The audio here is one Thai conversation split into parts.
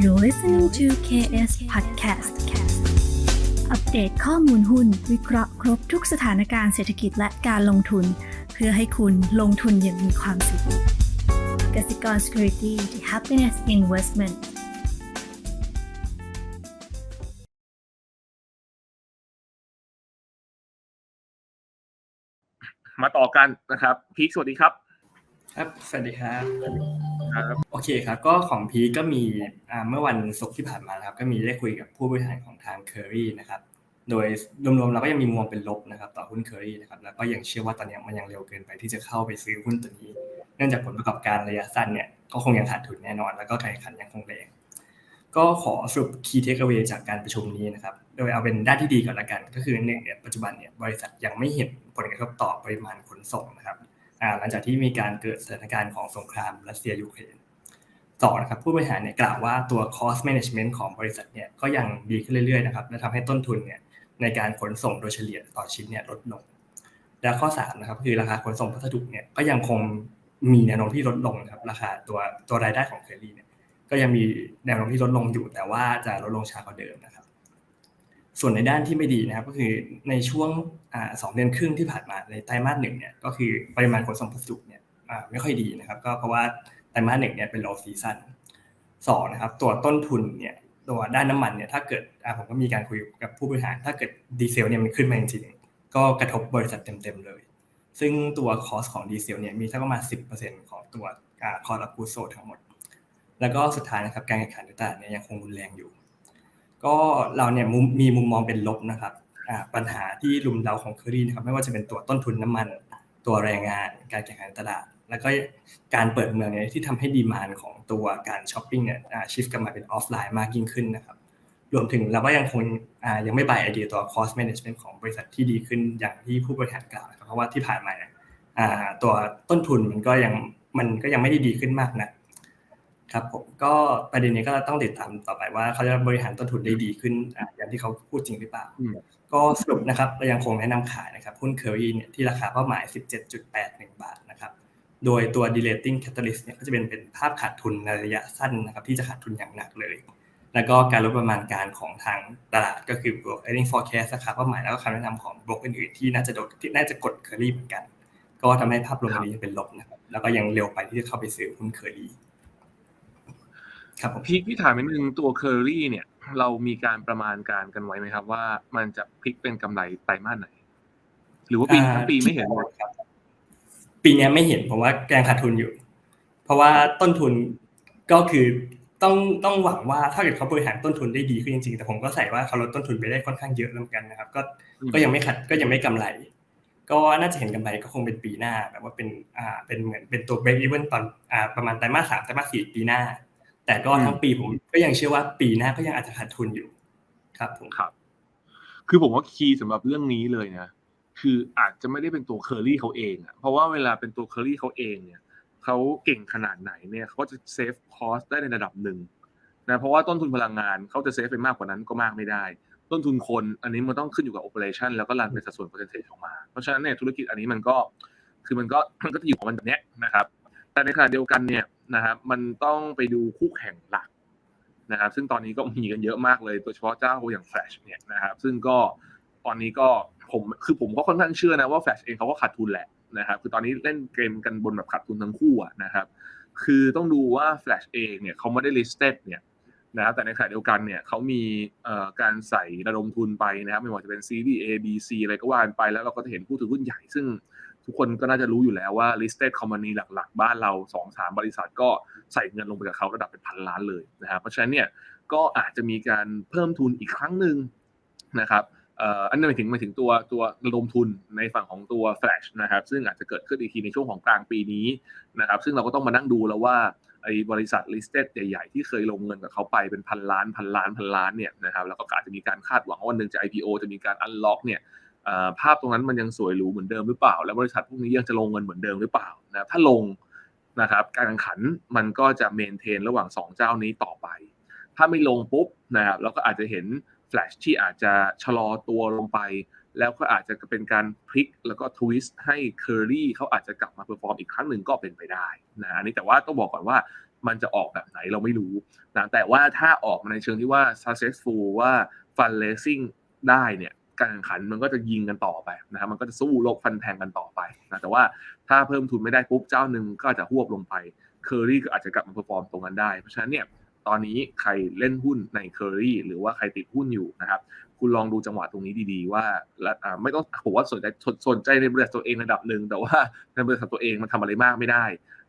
You're listening to KS Podcast อัปเดตข้อมูลหุ้น วิเคราะห์ครบทุกสถานการณ์เศรษฐกิจและการลงทุน เพื่อให้คุณลงทุนอย่างมีความสุขกสิกร Security the Happiness Investment มาต่อกันนะครับพีคสวัสดีครับ ครับ สวัสดีครับ ครับ โอเคครับ ก็ของพีก็มีอ่าเมื่อวันศุกร์ที่ผ่านมานะครับ ก็มีได้คุยกับผู้บริหารของทางเคอรี่นะครับ โดยรวมๆเราก็ยังมีมุมมองเป็นลบนะครับ ต่อหุ้นเคอรี่นะครับ แล้วก็ยังเชื่อว่าตอนนี้มันยังเร็วเกินไปที่จะเข้าไปซื้อหุ้นตัวนี้ เนื่องจากผลประกอบการระยะสั้นเนี่ย ก็คงยังขาดทุนแน่นอน แล้วก็การแข่งขันยังคงแรง ก็ขอสรุป key takeaway จากการประชุมนี้นะครับ โดยเอาเป็นด้านที่ดีก่อนละกัน ก็คือหนึ่งเนี่ย ปัจจุบันเนี่ย บริษัทยังไม่เห็นผลกระทบต่อปริมาณขนส่งนะครับอ่า หลังจากที่มีการเกิดสถานการณ์ของสงครามรัสเซียยูเครนต่อนะครับผู้บริหารเนี่ยกล่าวว่าตัว cost management ของบริษัทเนี่ยก็ยังดีขึ้นเรื่อยๆนะครับและทำให้ต้นทุนเนี่ยในการขนส่งโดยเฉลี่ยต่อชิ้นเนี่ยลดลง และข้อ3นะครับคือราคาขนส่งพัสดุเนี่ยก็ยังคงมีแนวโน้มที่ลดลงนะครับราคาตัวตัวรายได้ของเคอรี่เนี่ยก็ยังมีแนวโน้มที่ลดลงอยู่แต่ว่าจะลดลงช้ากว่าเดิมนะครับ ส่วนในด้านที่ไม่ดีนะครับก็คือในช่วงสองเดือนครึ่งที่ผ่านมาในไตรมาสหนึ่งเนี่ยก็คือปริมาณขนส่งพัสดุเนี่ยไม่ค่อยดีนะครับก็เพราะว่าไตรมาสหนึ่งเนี่ยเป็น low season สองนะครับตัวต้นทุนเนี่ยตัวด้านน้ำมันเนี่ยถ้าเกิดผมก็มีการคุยกับผู้บริหารถ้าเกิดดีเซลเนี่ยมันขึ้นมาจริงๆก็กระทบบริษัทเต็มๆเลย ซึ่งตัวคอสของดีเซลเนี่ยมีสักประมาณ 10%ของตัวคอร์ดกูโซทั้งหมด แล้วก็สุดท้ายนะครับการแข่งขันในตลาดเนี่ยยังคงรุนแรงอยู่ ก็เราเนี่ยมีมุมมองเป็นลบนะครับปัญหาที่ลุมเล้าของเคอรี่นะครับไม่ว่าจะเป็นตัวต้นทุนน้ำมัน ตัวแรงงาน การแข่งขันตลาด แล้วก็การเปิดเมืองเนี่ยที่ทำให้ดีมานของตัวการช้อปปิ้งเนี่ยชิฟกลับมาเป็นออฟไลน์มากยิ่งขึ้นนะครับรวมถึงเราก็ยังคงยังไม่บายไอเดียตัว cost management ของบริษัทที่ดีขึ้นอย่างที่ผู้บริหารกล่าวนะครับเพราะว่าที่ผ่านมาตัวต้นทุนมันก็ยังมันก็ยังไม่ได้ดีขึ้นมากนะ ครับผมก็ประเด็นนี้ก็ต้องติดตามต่อไปว่าเขาจะบริหารต้นทุนได้ดีขึ้นอย่างที่เขาพูดจริงหรือเปล่า ก็สรุปนะครับเรายังคงแนะนำขายนะครับหุ้นเคอรี่เนี่ยที่ราคาเป้าหมาย 17.81 บาทนะครับโดยตัว delating catalyst เนี่ยก็จะเป็นเป็นภาพขาดทุนในระยะสั้นนะครับที่จะขาดทุนอย่างหนักเลย แล้วก็การลดประมาณการของทางตลาดก็คือ b r o earning forecast ราคาเป้าหมายแล้วก็คำแนะนำของบล็อกอื่นๆที่น่าจะโดดที่น่าจะกดเคอรี่เหมือนกัน ก็ทำให้ภาพรวมนี้เป็นลบนะครับแล้วก็ยังเร็วไปที่จะเข้าไปซื้อหุ้นเคอรี่ ครับพี่พี่ถามนิดนึงตัวเคอรี่เนี่ย เรามีการประมาณการกันไว้ไหมครับ ว่ามันจะพลิกเป็นกำไรไตรมาสไหน หรือว่าปีทั้งปีไม่เห็นครับ ปีนี้ไม่เห็นเพราะว่าแกงขาดทุนอยู่ เพราะว่าต้นทุนก็คือต้องต้องหวังว่าถ้าเกิดเขาบริหารต้นทุนได้ดีขึ้นจริงๆ แต่ผมก็ใส่ว่าเขาลดต้นทุนไปได้ค่อนข้างเยอะแล้วกันนะครับ ก็ก็ยังไม่ขัดก็ยังไม่กำไร ก็น่าจะเห็นกำไรก็คงเป็นปีหน้าแบบว่าเป็นอ่าเป็นเหมือนเป็นตัว break even ตอนอ่าประมาณไตรมาสสามไตรมาสสี่ปีหน้า แต่ก็ทั้งปีผมก็ยังเชื่อว่าปีหน้าก็ยังอาจจะขาดทุนอยู่ ครับผมครับ คือผมว่าคีย์สำหรับเรื่องนี้เลยนะคืออาจจะไม่ได้เป็นตัวเคอรี่เขาเองอะเพราะว่าเวลาเป็นตัวเคอรี่เขาเองเนี่ยเขาเก่งขนาดไหนเนี่ยเขาจะเซฟคอสได้ในระดับหนึ่งนะเพราะว่าต้นทุนพลังงานเขาจะเซฟไปมากกว่านั้นก็มากไม่ได้ ต้นทุนคนอันนี้มันต้องขึ้นอยู่กับโอเปอเรชันแล้วก็รันเป็นสัดส่วนเปอร์เซ็นต์ออกมา เพราะฉะนั้นเนี่ยธุรกิจอันนี้มันก็คือมันก็มันก็จะอยู่ของมันแบบนี้นะครับ แต่ในขณะเดียวกันเนี่ยนะครับมันต้องไปดูคู่แข่งหลักนะครับ ซึ่งตอนนี้ก็มีกันเยอะมากเลยโดยเฉพาะเจ้าอย่าง Flash เนี่ยนะครับซึ่งก็ตอนนี้ก็ผมคือผมก็ค่อนข้างเชื่อนะว่า Flash เองเขาก็ขาดทุนแหละนะครับคือตอนนี้เล่นเกมกันบนแบบขาดทุนทั้งคู่นะครับ คือต้องดูว่า Flash เองเนี่ยเขาไม่ได้ listed เนี่ยนะครับแต่ในขณะเดียวกันเนี่ยเขามีการใส่ระดมทุนไปนะครับ ไม่ว่าจะเป็น C D A B C อะไรก็ว่าไปแล้วเราก็จะเห็นผู้ถือหุ้นใหญ่ซึ่ง ทุกคนก็น่าจะรู้อยู่แล้วว่า listed company หลัก ๆ บ้านเรา 2 3 บริษัทก็ใส่เงินลงไปกับเขาระดับเป็นพันล้านเลยนะครับเพราะฉะนั้นเนี่ยก็อาจจะมีการเพิ่มทุนอีกครั้งหนึ่งนะครับอันนี้หมายถึงหมายถึงตัวตัวระดมทุนในฝั่งของตัว Flash นะครับซึ่งอาจจะเกิดขึ้นอีกทีในช่วงของกลางปีนี้นะครับซึ่งเราก็ต้องมานั่งดูแล้วว่าไอ้บริษัท listed ใหญ่ๆ ที่เคยลงเงินกับเขาไปเป็นพันล้านพันล้านพันล้านเนี่ยนะครับแล้วก็อาจจะมีการคาดหวังว่าวันหนึ่งจะ IPO จะมีการ unlock เนี่ย ภาพตรงนั้นมันยังสวยหรูเหมือนเดิมหรือเปล่า แล้วบริษัทพวกนี้ยังจะลงเงินเหมือนเดิมหรือเปล่านะถ้าลงนะครับการแข่งขันมันก็จะเมนเทนระหว่าง 2 เจ้านี้ต่อไป ถ้าไม่ลงปุ๊บนะครับเราก็อาจจะเห็นแฟลชที่อาจจะชะลอตัวลงไป แล้วก็อาจจะเป็นการพลิกแล้วก็ทวิสต์ให้เคอรี่เขาอาจจะกลับมาเพอร์ฟอร์มอีกครั้งหนึ่งก็เป็นไปได้นะอันนี้แต่ว่าต้องบอกก่อนว่ามันจะออกแบบไหนเราไม่รู้นะแต่ว่าถ้าออกมาในเชิงที่ว่า successful ว่า fundraising ได้เนี่ย การแข่งขันมันก็จะยิงกันต่อไปนะครับมันก็จะสู้โลกฟันแทงกันต่อไปนะแต่ว่าถ้าเพิ่มทุนไม่ได้ปุ๊บเจ้าหนึ่งก็จะหวบลงไปเคอรี่ก็อาจจะกลับมาเพอร์ฟอร์มตรงนั้นได้ เพราะฉะนั้นเนี่ยตอนนี้ใครเล่นหุ้นในเคอรี่หรือว่าใครติดหุ้นอยู่นะครับคุณลองดูจังหวะตรงนี้ดีๆ ว่าและไม่ต้องผมว่าสนใจสนใจในบริษัทตัวเองระดับหนึ่งแต่ว่าในบริษัทตัวเองมันทำอะไรมากไม่ได้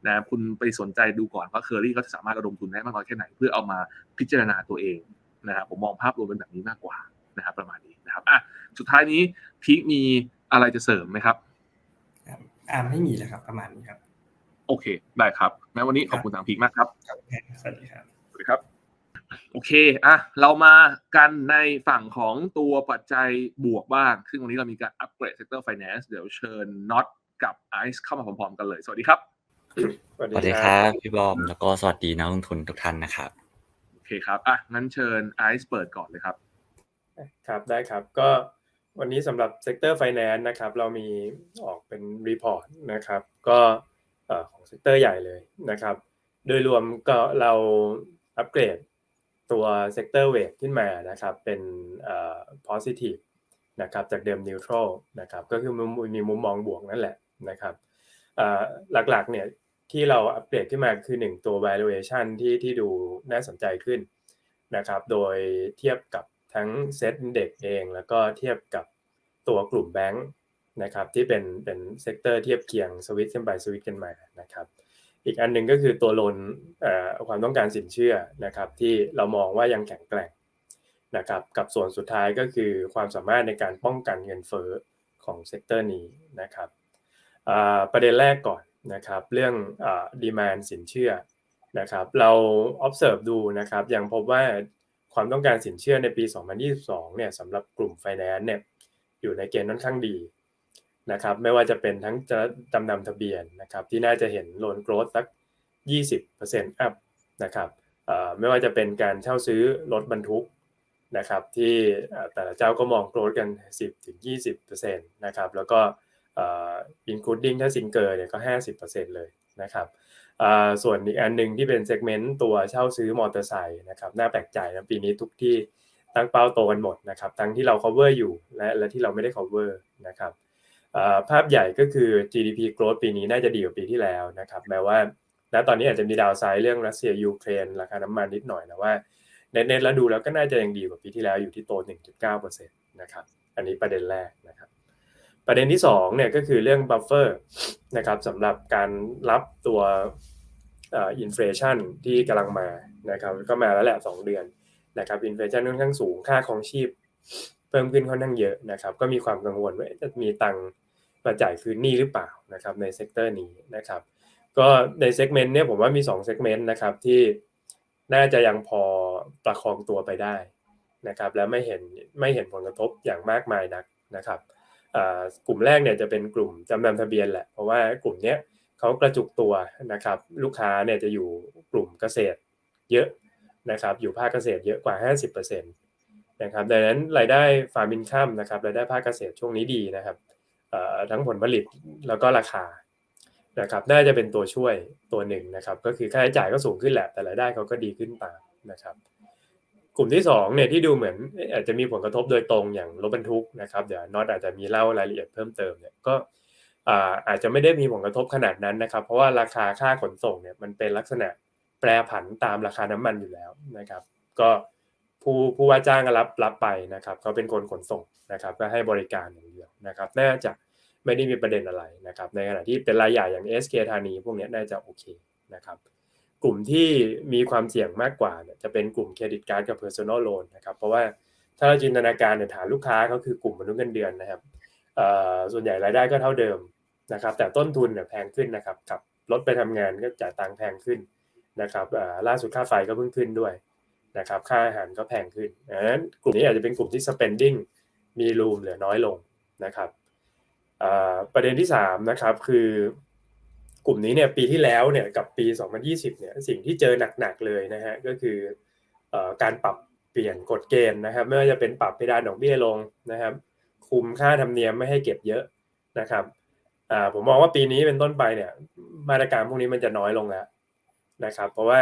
นะคุณไปสนใจดูก่อนว่าเคอรี่เขาจะสามารถระดมทุนได้มากน้อยแค่ไหนเพื่อเอามาพิจารณาตัวเองนะครับผมมองภาพรวมเป็นแบบนี้มากกว่านะครับประมาณนี้ นะครับอะสุดท้ายนี้พีคมีอะไรจะเสริมไหมครับครับอ่าไม่มีแล้วครับ ประมาณนี้ครับ โอเค ได้ครับแม้วันนี้ขอบคุณทางพีคมากครับครับสวัสดีครับสวัสดีครับ โอเคอะเรามากันในฝั่งของตัวปัจจัยบวกบ้าง ซึ่งวันนี้เรามีการอัปเกรดเซกเตอร์ไฟแนนซ์เดี๋ยวเชิญน็อตกับไอซ์เข้ามาพร้อมๆกันเลย สวัสดีครับสวัสดีครับพี่บอมแล้วก็สวัสดีนักลงทุนทุกท่านนะครับ โอเคครับอะงั้นเชิญไอซ์เปิดก่อนเลยครับ ครับได้ครับก็วันนี้สำหรับเซกเตอร์ไฟแนนซ์นะครับเรามีออกเป็นรีพอร์ตนะครับก็ของเซกเตอร์ใหญ่เลยนะครับโดยรวมก็เราอัปเกรดตัวเซกเตอร์เวทขึ้นมานะครับเป็นเอ่อ positive นะครับจากเดิม neutral นะครับก็คือมีมีมุมมองบวกนั่นแหละนะครับเอ่อหลักๆเนี่ยที่เราอัปเกรดขึ้นมาคือ 1 ตัว valuation ที่ที่ดูน่าสนใจขึ้นนะครับโดยเทียบกับ ทั้งเซ็ตเด็กเอง แล้วก็เทียบกับตัวกลุ่มแบงค์นะครับที่เป็นเป็นเซกเตอร์เทียบเคียงสวิตขึ้นไปสวิตกันมานะครับอีกอันหนึ่งก็คือตัวลนเอ่อความต้องการสินเชื่อนะครับที่เรามองว่ายังแข็งแกร่งนะครับกับส่วนสุดท้ายก็คือความสามารถในการป้องกันเงินเฟ้อของเซกเตอร์นี้นะครับประเด็นแรกก่อนนะครับเรื่องดีมานสินเชื่อนะครับเรา observe ดูนะครับยังพบว่า ความต้องการสินเชื่อในปี 2022 เนี่ยสำหรับกลุ่ม Finance เนี่ยอยู่ในเกณฑ์ค่อนข้างดีนะครับไม่ว่าจะเป็นทั้งจะจำนำทะเบียนนะครับที่น่าจะเห็นโลนโกรธสัก 20% up นะครับไม่ว่าจะเป็นการเช่าซื้อรถบรรทุกนะครับที่แต่ละเจ้าก็มองโกรธกัน 10-20%นะครับแล้วก็อ่อ including ถ้าซิงเกอร์เนี่ยก็ 50%เลย นะครับส่วนอีกอันหนึ่งที่เป็น segment ตัวเช่าซื้อมอเตอร์ไซค์นะครับน่าแปลกใจนะปีนี้ทุกที่ตั้งเป้าโตกันหมดนะครับทั้งที่เรา cover อยู่และและที่เราไม่ได้ cover นะครับภาพใหญ่ก็คือ GDP growth ปีนี้น่าจะดีกว่าปีที่แล้วนะครับแม้ว่าณตอนนี้อาจจะมีดาวไซด์เรื่องรัสเซียยูเครนราคาน้ำมันนิดหน่อยนะว่าเน็ตๆแล้วดูแล้วก็น่าจะยังดีกว่าปีที่แล้วอยู่ที่โต 1.9%นะครับอันนี้ประเด็นแรกนะครับ ประเด็นที่2เนี่ยก็คือเรื่องบัฟเฟอร์นะครับสำหรับการรับตัวอินฟลชันที่กำลังมานะครับก็มาแล้วแหละ 2 เดือนนะครับอินฟลชันค่อนข้างสูงค่าของชีพ เพิ่มขึ้นค่อนข้างเยอะนะครับก็มีความกังวลว่าจะมีตังค์มาจ่ายคืนหนี้หรือเปล่านะครับในเซกเตอร์นี้นะครับก็ในเซกเมนต์เนี่ยผมว่ามี2เซกเมนต์นะครับที่น่าจะยังพอประคองตัวไปได้นะครับและไม่เห็นไม่เห็นผลกระทบอย่างมากมายนักนะครับ กลุ่มแรกเนี่ยจะเป็นกลุ่มจำนำทะเบียนแหละ เพราะว่ากลุ่มนี้เขากระจุกตัวนะครับ ลูกค้าเนี่ยจะอยู่กลุ่มเกษตรเยอะนะครับ อยู่ภาคเกษตรเยอะกว่า 50%นะครับดังนั้นรายได้ฟาร์มินคัมนะครับรายได้ภาคเกษตรช่วงนี้ดีนะครับทั้งผลผลิตแล้วก็ราคานะครับน่าจะเป็นตัวช่วยตัวหนึ่งนะครับ ก็คือค่าใช้จ่ายก็สูงขึ้นแหละแต่รายได้เขาก็ดีขึ้นตามนะครับ กลุ่มที่2เนี่ยที่ดูเหมือนอาจจะมีผลกระทบโดยตรงอย่างรถบรรทุกนะครับเดี๋ยวน็อตอาจจะมีเล่ารายละเอียดเพิ่มเติมเนี่ยก็อาจจะไม่ได้มีผลกระทบขนาดนั้นนะครับ เพราะว่าราคาค่าขนส่งเนี่ยมันเป็นลักษณะแปรผันตามราคาน้ำมันอยู่แล้วนะครับ ก็ผู้ผู้ว่าจ้างก็รับรับไปนะครับเขาเป็นคนขนส่งนะครับก็ให้บริการอย่างเดียวนะครับ น่าจะไม่ได้มีประเด็นอะไรนะครับ ในขณะที่เป็นรายใหญ่อย่าง SK ธานีพวกนี้น่าจะโอเคนะครับ กลุ่มที่มีความเสี่ยงมากกว่าจะเป็นกลุ่มเครดิตการ์ดกับ personal loan นะครับเพราะว่าถ้าเราจินตนาการเนี่ยฐานลูกค้าเขาคือกลุ่มมนุษย์เงินเดือนนะครับส่วนใหญ่รายได้ก็เท่าเดิมนะครับแต่ต้นทุนเนี่ยแพงขึ้นนะครับกับรถไปทำงานก็จ่ายตังค์แพงขึ้นนะครับล่าสุดค่าไฟก็เพิ่งขึ้นด้วยนะครับค่าอาหารก็แพงขึ้นดังนั้นกลุ่มนี้อาจจะเป็นกลุ่มที่ spending มีรูมเหลือน้อยลงนะครับประเด็นที่3นะครับคือ กลุ่มนี้เนี่ยปีที่แล้วเนี่ยกับปี 2020เนี่ยสิ่งที่เจอหนักๆเลยนะฮะก็คือการปรับเปลี่ยนกฎเกณฑ์นะครับไม่ว่าจะเป็นปรับเพดานดอกเบี้ยลงนะครับ คุมค่าธรรมเนียมไม่ให้เก็บเยอะนะครับผมมองว่าปีนี้เป็นต้นไปเนี่ยมาตรการพวกนี้มันจะน้อยลงแล้วนะครับ เพราะว่า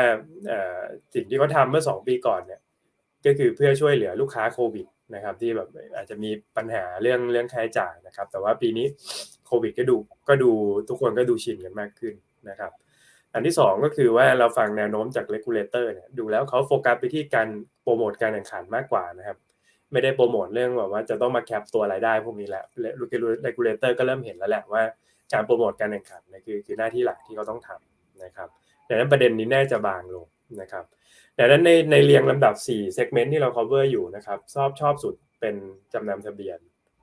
สิ่งที่เขาทำเมื่อ 2 ปีก่อนเนี่ยก็คือเพื่อช่วยเหลือลูกค้าโควิดนะครับที่แบบอาจจะมีปัญหาเรื่องเรื่องค่าใช้จ่ายนะครับ แต่ว่าปีนี้ ควิดก็ดูก็ดูทุกคนก็ดูชินกันมากขึ้นนะครับ อันที่ 2 ก็คือว่าเราฟังแนวโน้มจากเลกูลเลเตอร์เนี่ยดูแล้วเขาโฟกัสไปที่การโปรโมทการแข่งขันมากกว่านะครับ ไม่ได้โปรโมทเรื่องแบบว่าจะต้องมาแคปตัวรายได้พวกนี้แล้วเลกูลเลเตอร์ก็เริ่มเห็นแล้วแหละว่าการโปรโมทการแข่งขันนี่คือคือหน้าที่หลักที่เขาต้องทำนะครับดังนั้นประเด็นนี้แน่จะบางลงนะครับดังนั้นในในเรียงลำดับ4 segment ที่เรา cover อยู่นะครับชอบชอบสุดเป็นจำนำทะเบียน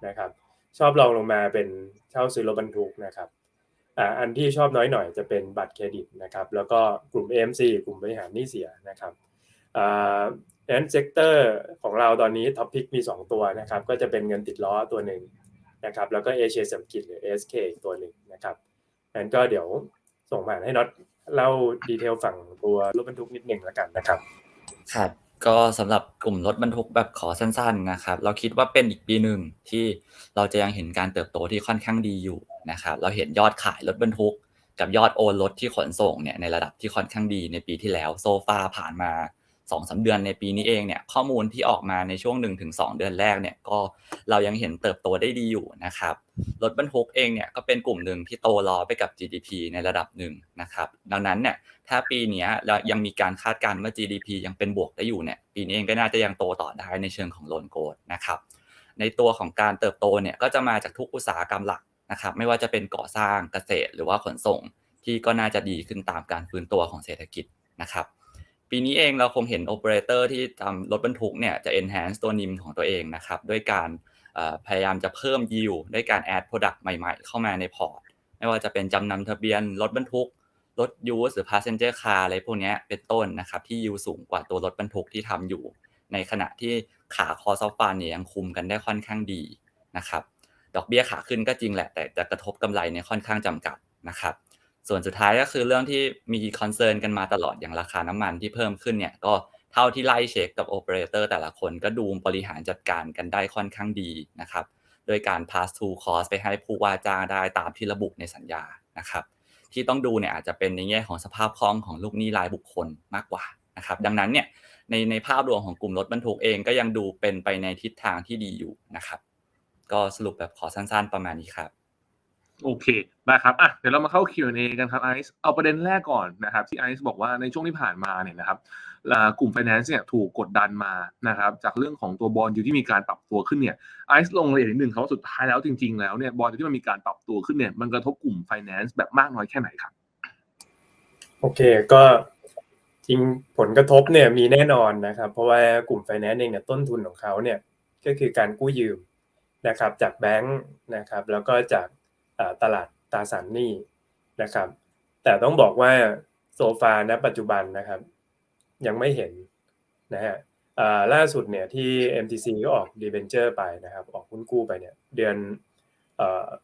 นะครับ ชอบรองลงมาเป็นเช่าซื้อรถบรรทุกนะครับอันที่ชอบน้อยหน่อยจะเป็นบัตรเครดิตนะครับ แล้วก็กลุ่ม AMC กลุ่มบริหารหนี้เสียนะครับอ่าดังนั้นเซกเตอร์ของเราตอนนี้ท็อปพิกมี 2 ตัวนะครับ ก็จะเป็นเงินติดล้อตัวหนึ่งนะครับ แล้วก็เอเชียสมกิจหรือ SK อีกตัวหนึ่งนะครับนั้นก็เดี๋ยวส่งมาให้น็อตเล่าดีเทลฝั่งตัวรถบรรทุกนิดหนึ่งแล้วกันนะครับ ครับ ก็สำหรับกลุ่มรถบรรทุกแบบขอสั้นๆนะครับ เราคิดว่าเป็นอีกปีหนึ่งที่เราจะยังเห็นการเติบโตที่ค่อนข้างดีอยู่นะครับ เราเห็นยอดขายรถบรรทุก กับยอดโอนรถที่ขนส่งเนี่ยในระดับที่ค่อนข้างดีในปีที่แล้วโซฟาผ่านมา 2องสาเดือนในปีนี้เองเนี่ยข้อมูลที่ออกมาในช่วง 1-2 เดือนแรกเนี่ยก็เรายังเห็นเติบโตได้ดีอยู่นะครับรถบรรทุกเองเนี่ยก็เป็นกลุ่มหนึ่งที่โตรอไปกับ GDP ในระดับหนึ่งนะครับดังนั้นเนี่ยถ้าปีนี้เรายังมีการคาดการณ์ว่า GDP ยังเป็นบวกได้อยู่เนี่ยปีนี้เองก็น่าจะยังโตต่อได้ในเชิงของโลนโกดนะครับในตัวของการเติบโตเนี่ยก็จะมาจากทุกอุตสาหกรรมหลักนะครับไม่ว่าจะเป็นก่อสร้างเกษตรหรือว่าขนส่งที่ก็น่าจะดีขึ้นตามการฟื้นตัวของเศรษฐกิจนะครับ ปีนี้เองเราคงเห็นโอเปอเรเตอร์ที่ทำรถบรรทุกเนี่ยจะ enhance ตัวนิมของตัวเองนะครับด้วยการพยายามจะเพิ่ม yield ด้วยการ add product ใหม่ ๆ เข้ามาในพอร์ต ไม่ว่าจะเป็นจำนำทะเบียนรถบรรทุกรถยูสหรือ passenger car อะไรพวกนี้เป็นต้นนะครับที่ yield สูงกว่าตัวรถบรรทุกที่ทำอยู่ ในขณะที่ขาคอซอฟฟานเนี่ยยังคุมกันได้ค่อนข้างดีนะครับดอกเบี้ยขาขึ้นก็จริงแหละแต่จะกระทบกำไรเนี่ยค่อนข้างจำกัดนะครับ ส่วนสุดท้ายก็คือเรื่องที่มีคอนเซิร์นกันมาตลอดอย่างราคาน้ำมันที่เพิ่มขึ้นเนี่ยก็เท่าที่ไล่เช็คกับโอเปอเรเตอร์แต่ละคนก็ดูบริหารจัดการกันได้ค่อนข้างดีนะครับโดยการ pass to cost ไปให้ผู้ว่าจ้างได้ตามที่ระบุในสัญญานะครับ ที่ต้องดูเนี่ยอาจจะเป็นในแง่ของสภาพคล่องของลูกหนี้รายบุคคลมากกว่านะครับ ดังนั้นเนี่ยในในภาพรวมของกลุ่มรถบรรทุกเองก็ยังดูเป็นไปในทิศทางที่ดีอยู่นะครับ ก็สรุปแบบขอสั้นๆประมาณนี้ครับ โอเคได้ครับอะเดี๋ยวเรามาเข้า Q&A กันครับไอซ์เอาประเด็นแรกก่อนนะครับที่ไอซ์บอกว่าในช่วงที่ผ่านมาเนี่ยนะครับกลุ่ม Finance เนี่ยถูกกดดันมานะครับจากเรื่องของตัวบอลยูที่มีการปรับตัวขึ้นเนี่ยไอซ์ลงรายละเอียดนิดนึงครับว่าสุดท้ายแล้วจริงๆแล้วเนี่ยบอลยูที่มันมีการปรับตัวขึ้นเนี่ยมันกระทบกลุ่ม Finance แบบมากน้อยแค่ไหนครับโอเคก็จริงผลกระทบเนี่ยมีแน่นอนนะครับเพราะว่ากลุ่ม Finance เองเนี่ยต้นทุนของเขาเนี่ยก็คือการกู้ยืมนะครับจากแบงค์นะครับแล้วก็จาก ตลาดตราสารหนี้นะครับ แต่ต้องบอกว่าโซฟาณปัจจุบันนะครับ ยังไม่เห็นนะฮะล่าสุดเนี่ยที่ MTC ก็ออกดีเบนเจอร์ไปนะครับ ออกหุ้นกู้ไปเนี่ยเดือน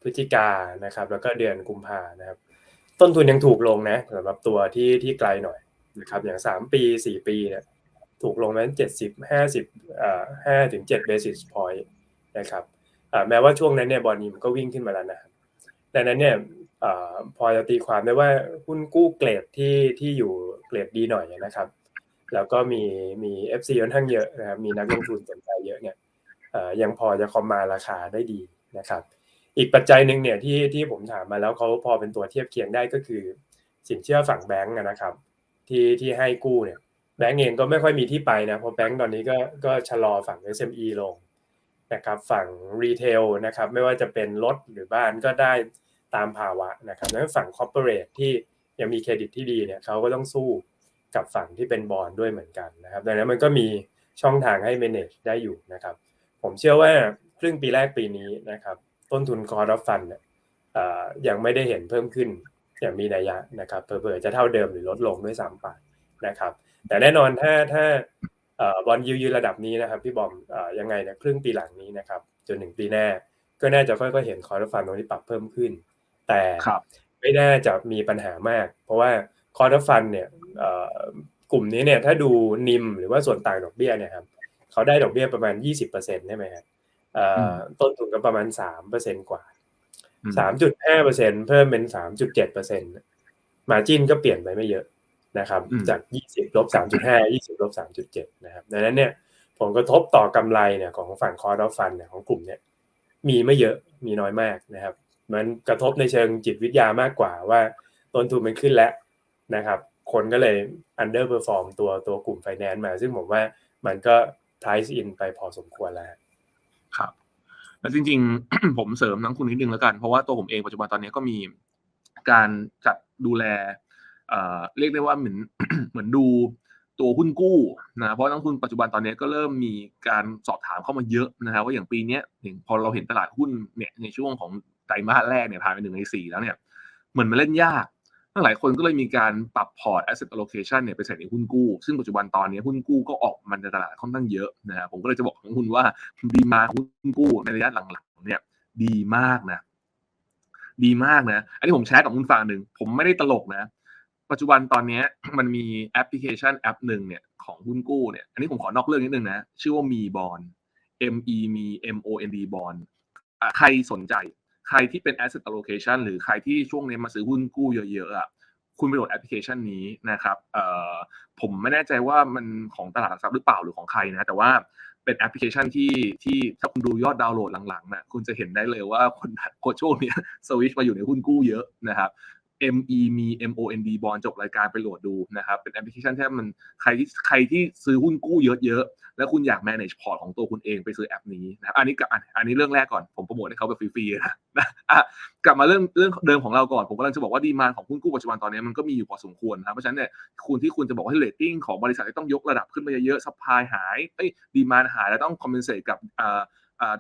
พฤศจิกานะครับ แล้วก็เดือนกุมภานะครับ ต้นทุนยังถูกลงนะสำหรับตัวที่ที่ไกลหน่อยนะครับ อย่าง 3 ปี 4 ปีเนี่ยถูกลงนั้น70 50อ่า5ถึง7 basis point นะครับแม้ว่าช่วงนั้นเนี่ยบอลนีมก็วิ่งขึ้นมาแล้วนะครับ ดังนั้นเนี่ยพอจะตีความได้ว่าหุ้นกู้เกรดที่ที่อยู่เกรดดีหน่อยนะครับ แล้วก็มีมี FC ค่อนข้างเยอะนะครับมีนักลงทุนสนใจเยอะเนี่ยยังพอจะคอมมาราคาได้ดีนะครับ อีกปัจจัยหนึ่งเนี่ยที่ที่ผมถามมาแล้วเขาพอเป็นตัวเทียบเคียงได้ก็คือ สินเชื่อฝั่งแบงก์นะครับ ที่ที่ให้กู้เนี่ยแบงก์เองก็ไม่ค่อยมีที่ไปนะเพราะแบงก์ตอนนี้ก็ก็ชะลอฝั่ง SME ลงนะครับฝั่งรีเทลนะครับไม่ว่าจะเป็นรถหรือบ้านก็ได้ ตามภาวะนะครับแล้วฝั่งคอร์ปอเรทที่ยังมีเครดิตที่ดีเนี่ยเขาก็ต้องสู้กับฝั่งที่เป็นบอลด้วยเหมือนกันนะครับ ดังนั้นมันก็มีช่องทางให้ manage ได้อยู่นะครับ ผมเชื่อว่าครึ่งปีแรกปีนี้นะครับ ต้นทุนคอร์ดฟันเนี่ยยังไม่ได้เห็นเพิ่มขึ้นอย่างมีนัยยะนะครับเผื่อจะเท่าเดิมหรือลดลงด้วยซ้ำไปนะครับ แต่แน่นอนถ้าถ้าบอลยูยืนระดับนี้นะครับพี่บอมยังไงนะครึ่งปีหลังนี้นะครับจนถึงปีหน้าก็น่าจะค่อยๆเห็นคอร์ดฟันตรงนี้ปรับเพิ่มขึ้น แต่ไม่น่าจะมีปัญหามาก เพราะว่าคอร์ดฟันเนี่ยกลุ่มนี้เนี่ยถ้าดูนิมหรือว่าส่วนต่างดอกเบี้ยเนี่ยครับเขาได้ดอกเบี้ยประมาณ 20%ใช่ไหมครับต้นทุนก็ประมาณ 3%กว่า 3.5%เพิ่มเป็น 3.7%มาจิ้นก็เปลี่ยนไปไม่เยอะนะครับอืมจาก 20ลบ3.5 20ลบ3.7 นะครับดังนั้นเนี่ยผลกระทบต่อกำไรเนี่ยของฝั่งคอร์ดอฟฟันเนี่ยของกลุ่มเนี่ยมีไม่เยอะมีน้อยมากนะครับ มันกระทบในเชิงจิตวิทยามากกว่าว่าต้นทุนมันขึ้นแล้วนะครับ คนก็เลย underperform ตัวตัวกลุ่มไฟแนนซ์มา ซึ่งผมว่ามันก็ price in ไปพอสมควรแล้วครับ แล้วจริงๆ ผมเสริมนักคุณนิดนึงแล้วกัน เพราะว่าตัวผมเองปัจจุบันตอนนี้ก็มีการจัดดูแลเอ่อเรียกได้ว่าเหมือนเหมือนดูตัวหุ้นกู้นะเพราะนักลงทุนปัจจุบันตอนนี้ก็เริ่มมีการสอบถามเข้ามาเยอะนะครับว่าอย่างปีนี้อย่างพอเราเห็นตลาดหุ้นเนี่ยในช่วงของ ไตรมาสแรกเนี่ยผ่านไปหนึ่งในสี่แล้วเนี่ยเหมือนมันเล่นยากหลายคนก็เลยมีการปรับพอร์ต asset allocation เนี่ยไปใส่ในหุ้นกู้ ซึ่งปัจจุบันตอนนี้หุ้นกู้ก็ออกมันในตลาดค่อนข้างเยอะนะครับผมก็เลยจะบอกของคุณว่าดีมาหุ้นกู้ในระยะหลังๆเนี่ยดีมากนะ ดีมากนะ อันนี้ผมแชร์กับคุณฟังหนึ่ง ผมไม่ได้ตลกนะ ปัจจุบันตอนนี้มันมีแอปพลิเคชันแอปหนึ่งเนี่ยของหุ้นกู้เนี่ย อันนี้ผมขอนอกเรื่องนิดนึงนะ ชื่อว่ามีบอล M E มี M O N D บอลใครสนใจ ใครที่เป็น asset allocation หรือใครที่ช่วงนี้มาซื้อหุ้นกู้เยอะๆอะคุณไปโหลดแอปพลิเคชันนี้นะครับเอ่อผมไม่แน่ใจว่ามันของตลาดหลักทรัพย์หรือเปล่าหรือของใครนะ แต่ว่าเป็นแอปพลิเคชันที่ที่ถ้าคุณดูยอดดาวน์โหลดหลังๆนะคุณจะเห็นได้เลยว่าคนโคช่วงนี้สวิชมาอยู่ในหุ้นกู้เยอะนะครับ M E มี M O N D บอลจบรายการไปโหลดดูนะครับ เป็นแอปพลิเคชันที่มันใครที่ใครที่ซื้อหุ้นกู้เยอะๆ แล้วคุณอยาก manage พอร์ตของตัวคุณเองไปซื้อแอปนี้นะอันนี้กับอันอันนี้เรื่องแรกก่อนผมโปรโมทให้เขาไปฟรีๆนะนะกลับมาเรื่องเรื่องเดิมของเราก่อน ผมกำลังจะบอกว่าดีมานของหุ้นกู้ปัจจุบันตอนนี้มันก็มีอยู่พอสมควรนะเพราะฉะนั้นเนี่ยคุณที่คุณจะบอกว่าเรตติ้งของบริษัทต้องยกระดับขึ้นมาเยอะๆซัพพลายหายเอ้ยดีมานหายแล้วต้องคอมเพนเซตกับ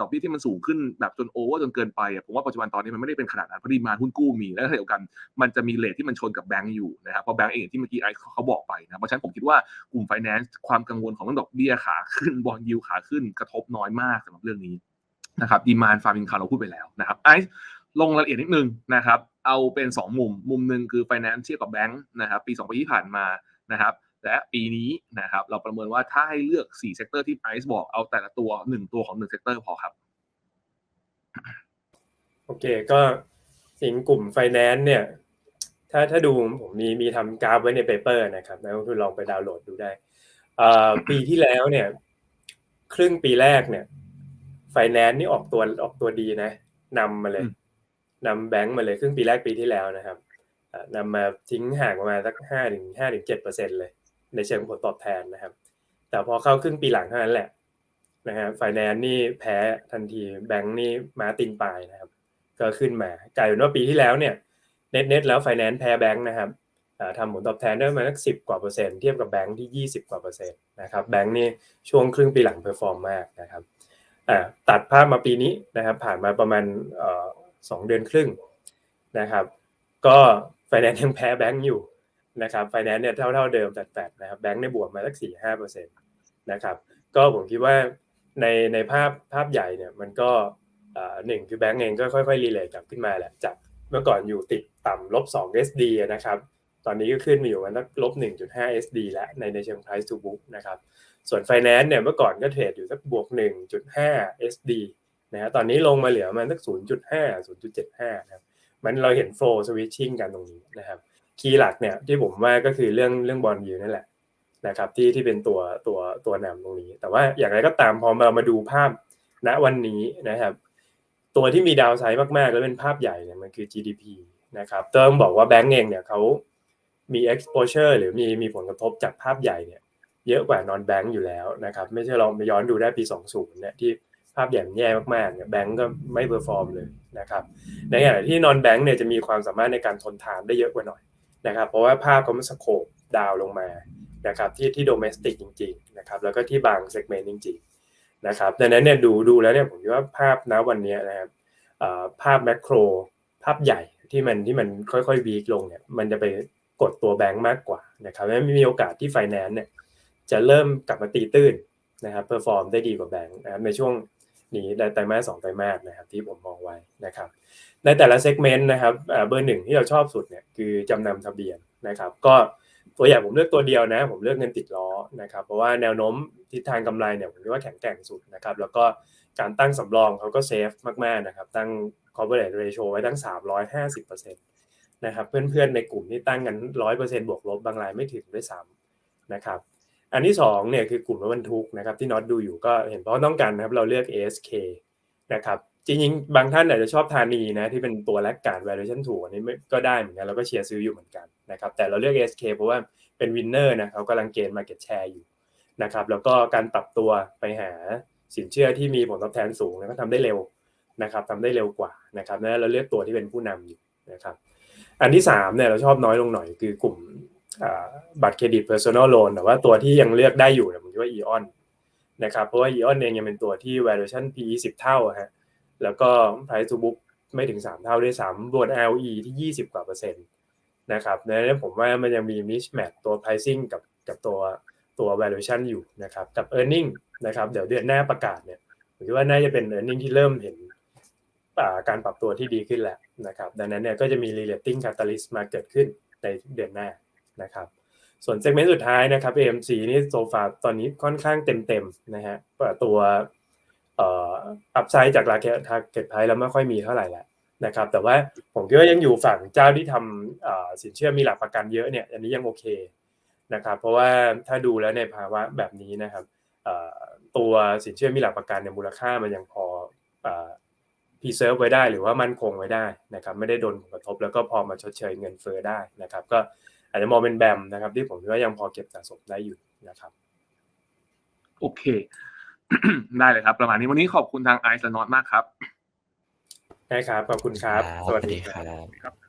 ดอกเบี้ยที่มันสูงขึ้นแบบจนโอเวอร์จนเกินไปผมว่าปัจจุบันตอนนี้มันไม่ได้เป็นขนาดนั้นเพราะดีมาหุ้นกู้มีและเดียวกัน มันจะมีเลทที่มันชนกับแบงก์อยู่นะครับเพราะแบงก์เองที่เมื่อกี้ไอซ์เขาบอกไปนะเพราะฉะนั้นผมคิดว่ากลุ่มไฟแนนซ์ความกังวลของเรื่องดอกเบี้ยขาขึ้นบอลยิวขาขึ้นกระทบน้อยมากสำหรับเรื่องนี้นะครับดีมานฟาร์มิงคาเราพูดไปแล้วนะครับไอซ์ลงรายละเอียดนิดนึงนะครับเอาเป็น 2 มุม มุมหนึ่งคือไฟแนนซ์เทียบกับแบงก์นะครับปี 2 ปีที่ผ่านมานะครับ และปีนี้นะครับเราประเมินว่าถ้าให้เลือก4เซกเตอร์ที่ไอซ์บอกเอาแต่ละตัว 1 ตัวของ1เซกเตอร์พอครับ โอเคก็สิงกลุ่มไฟแนนซ์เนี่ย ถ้าถ้าดูผมมีมีทำกราฟไว้ในเปเปอร์นะครับนักลงทุนลองไปดาวน์โหลดดูได้เอ่อปีที่แล้วเนี่ย ครึ่งปีแรกเนี่ยไฟแนนซ์นี่ออกตัวออกตัวดีนะนำมาเลยอืมนำแบงก์มาเลยครึ่งปีแรกปีที่แล้วนะครับอ่านำมาทิ้งห่างประมาณสักห้าถึงห้าถึงเจ็ดเปอร์เซ็นเลย ในเชิงผลตอบแทนนะครับ แต่พอเข้าครึ่งปีหลังเท่านั้นแหละนะฮะไฟแนนซ์นี่แพ้ทันทีแบงก์นี่มาตินปลายนะครับ ก็ขึ้นมากลายเป็นว่าปีที่แล้วเนี่ยเน็ตเน็ตแล้วไฟแนนซ์แพ้แบงค์นะครับทำผลตอบแทนได้มาสักสิบกว่าเปอร์เซ็นต์เทียบกับแบงค์ที่ยี่สิบกว่าเปอร์เซ็นต์นะครับแบงค์นี่ช่วงครึ่งปีหลังเพอร์ฟอร์มมากนะครับตัดภาพมาปีนี้นะครับผ่านมาประมาณสองเดือนครึ่งนะครับ ก็ไฟแนนซ์ยังแพ้แบงค์อยู่ นะครับไฟแนนซ์เนี่ยเท่าเท่าเดิมแปดๆนะครับแบงค์เนี่ยบวกมาสักสี่ห้าเปอร์เซ็นต์นะครับก็ผมคิดว่าในในภาพภาพใหญ่เนี่ยมันก็อ่าหนึ่งคือแบงก์เองก็ค่อยๆรีเลทกลับขึ้นมาแหละจากเมื่อก่อนอยู่ติดต่ำลบ2 SD นะครับตอนนี้ก็ขึ้นมาอยู่มันลบ1.5 SD แล้วในในเชิง price to book นะครับส่วน finance เนี่ยเมื่อก่อนก็เทรดอยู่สักบวก 1.5 SD นะฮะตอนนี้ลงมาเหลือมันสัก 0.5 0.75 นะครับมันเราเห็น flow switching กันตรงนี้นะครับ คีย์หลักเนี่ยที่ผมว่าก็คือเรื่องเรื่องบอลยูนั่นแหละนะครับที่ที่เป็นตัวตัวตัวนำตรงนี้ แต่ว่าอย่างไรก็ตามพอเรามาดูภาพณวันนี้นะครับ ตัวที่มีดาวไซด์มาก ๆ แล้วเป็นภาพใหญ่เนี่ยมันคือ GDP นะครับเต้องบอกว่าแบงก์เองเนี่ยเขามี exposure หรือมีมีผลกระทบจากภาพใหญ่เนี่ยเยอะกว่านอนแบงก์อยู่แล้วนะครับไม่ใช่ลองไปย้อนดูได้ปี 20เนี่ยที่ภาพใหญ่แย่มากๆเนี่ยแบงก์ก็ไม่เพอร์ฟอร์มเลยนะครับในขณะที่นอนแบงก์เนี่ยจะมีความสามารถในการทนทานได้เยอะกว่าหน่อย นะครับเพราะว่าภาพเขามันสโคปดาวลงมานะครับที่ที่โดเมสติกจริงๆนะครับแล้วก็ที่บางเซกเมนต์จริงๆนะครับดังนั้นเนี่ยดูดูแล้วเนี่ยผมคิดว่าภาพณวันนี้นะครับภาพแมกโรภาพใหญ่ที่มันที่มันค่อยๆวีกลงเนี่ยมันจะไปกดตัวแบงก์มากกว่านะครับและมีโอกาสที่ไฟแนนซ์เนี่ยจะเริ่มกลับมาตีตื้นนะครับเพอร์ฟอร์มได้ดีกว่าแบงก์นะครับในช่วง นี้ไตรมาสสองไตรมาสนะครับที่ผมมองไว้นะครับ ในแต่ละเซกเมนต์นะครับเบอร์หนึ่งที่เราชอบสุดเนี่ยคือจำนำทะเบียนนะครับ ก็ตัวอย่างผมเลือกตัวเดียวนะ ผมเลือกเงินติดล้อนะครับ เพราะว่าแนวโน้มทิศทางกำไรเนี่ยผมคิดว่าแข็งแกร่งสุดนะครับ แล้วก็การตั้งสำรองเขาก็เซฟมากๆนะครับ ตั้ง coverage ratio ไว้ตั้ง 350%นนะครับ เพื่อนๆในกลุ่มที่ตั้งกันร้อยเปอร์เซ็นบวกลบบางรายไม่ถึงด้วยซ้ำนะครับ อันที่สองเนี่ยคือกลุ่มรถบรรทุกนะครับที่น็อตดูอยู่ก็เห็นเพราะต้องการนะครับเราเลือก ASK นะครับจริงๆ บางท่านอาจจะชอบธานีนะที่เป็นตัวแรกการ valuation ถูกอันนี้ก็ได้เหมือนกันเราก็เชียร์ซื้ออยู่เหมือนกันนะครับแต่เราเลือก ASK เพราะว่าเป็นวินเนอร์นะเขากำลังเกณฑ์ market share อยู่นะครับแล้วก็การปรับตัวไปหาสินเชื่อที่มีผลตอบแทนสูงแล้วก็ทำได้เร็วนะครับทำได้เร็วกว่านะครับนั้นเราเลือกตัวที่เป็นผู้นำอยู่นะครับอันที่สามเนี่ยเราชอบน้อยลงหน่อยคือกลุ่ม บัตรเครดิต personal loan แต่ว่าตัวที่ยังเลือกได้อยู่เนี่ยผมคิดว่า EON นะครับเพราะว่า EON เองยังเป็นตัวที่ valuation PE 10 เท่าฮะแล้วก็ price to book ไม่ถึง 3 เท่าด้วยซ้ำบวก LE ที่ 20 กว่าเปอร์เซ็นต์นะครับดังนั้นผมว่ามันยังมี mismatch ตัว pricing กับกับตัวตัว valuation อยู่นะครับกับ earning นะครับเดี๋ยวเดือนหน้าประกาศเนี่ยผมคิดว่าน่าจะเป็น earning ที่เริ่มเห็นาการปรับตัวที่ดีขึ้นแล้วนะครับดังนั้นเนี่ยก็จะมี relating catalyst มาเกิดขึ้นในเดือนหน้า นะครับส่วนเซกเมนต์สุดท้ายนะครับ AMC นี่โซฟาตอนนี้ค่อนข้างเต็มๆนะฮะตัวอัพไซด์จากราคาทาร์เก็ตไพแล้วไม่ค่อยมีเท่าไหร่แล้วนะครับแต่ว่าผมคิดว่ายังอยู่ฝั่งเจ้าที่ทำอสินเชื่อมีหลักประกันเยอะเนี่ยอันนี้ยังโอเคนะครับเพราะว่าถ้าดูแล้วในภาวะแบบนี้นะครับตัวสินเชื่อมีหลักประกันเนี่ยมูลค่ามันยังพอพีเซิร์ฟไว้ได้หรือว่ามั่นคงไว้ได้นะครับไม่ได้โดนผลกระทบแล้วก็พอมาชดเชยเงินเฟ้อได้นะครับก็ อาจจะมองเป็นแบมนะครับ ที่ผมคิดว่ายังพอเก็บสะสมได้อยู่นะครับ โอเค ได้เลยครับ ประมาณนี้วันนี้ขอบคุณทางไอซ์และน็อตมากครับ ได้ครับ ขอบคุณครับครับสวัสสวัสดีดีคครับรับครับ